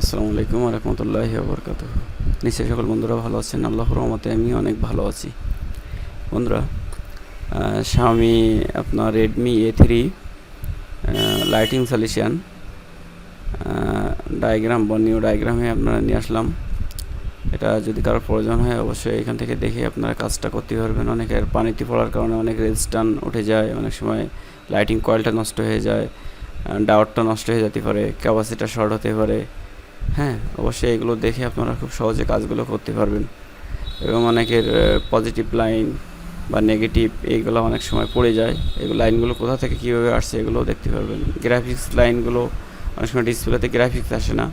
আসসালামু আলাইকুম রহমতুল্লাহি বরকাত নিশ্চয় সকল বন্ধুরা ভালো আছেন? আল্লাহর রহমতে আমি অনেক ভালো আছি। বন্ধুরা Xiaomi আপনার Redmi A three lighting solution diagram বর্ণীয় ডায়াগ্রামে আপনারা নিয়ে আসলাম। এটা যদি কারোর প্রয়োজন হয় অবশ্যই এখান থেকে দেখে আপনারা কাজটা করতে পারবেন। অনেকের পানিতে পড়ার কারণে অনেক রেজিস্টান উঠে যায়, অনেক সময় লাইটিং কয়েলটা নষ্ট হয়ে যায় ডাওয়ারটা নষ্ট হয়ে যেতে পারে ক্যাপাসিটা শর্ট হতে পারে হ্যাঁ অবশ্যই এগুলো দেখে আপনারা খুব সহজে কাজগুলো করতে পারবেন। এবং অনেকের পজিটিভ লাইন বা নেগেটিভ এইগুলো অনেক সময় পড়ে যায়। এগুলো লাইনগুলো কোথা থেকে কীভাবে আসছে এগুলোও দেখতে পারবেন। গ্রাফিক্স লাইনগুলো অনেক সময় ডিসপ্লেতে গ্রাফিক্স আসে না।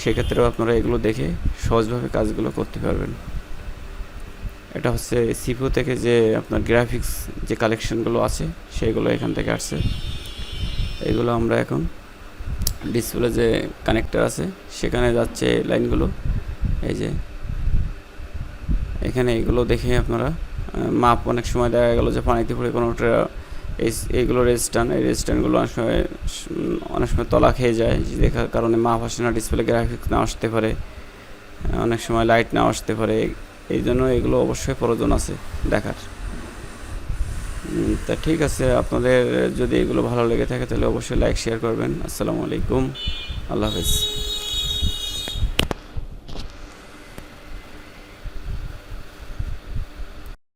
সেক্ষেত্রেও আপনারা এগুলো দেখে সহজভাবে কাজগুলো করতে পারবেন। এটা হচ্ছে সিপো থেকে যে আপনার গ্রাফিক্স যে কালেকশনগুলো আছে, সেগুলো এখান থেকে আসছে। এগুলো আমরা এখন ডিসপ্লে যে কানেক্টর আছে, সেখানে যাচ্ছে লাইনগুলো। এই যে, এখানে এগুলো দেখে আপনারা মাপ অনেক সময় দেখা গেল যে পানিতে পড়ে কোনো এই এইগুলো রেজিস্টান এই রেজিস্ট্যান্টগুলো অনেক সময় অনেক সময় তলা খেয়ে যায় দেখার কারণে মাপ আসে না, ডিসপ্লে গ্রাফিক্স না আসতে পারে, অনেক সময় লাইট না আসতে পারে, এই জন্য এগুলো অবশ্যই প্রয়োজন আছে দেখার। তা ঠিক আছে, আপনাদের যদি এগুলো ভালো লেগে থাকে তাহলে অবশ্যই লাইক শেয়ার করবেন। আসসালামু আলাইকুম। আল্লাহ হাফেজ।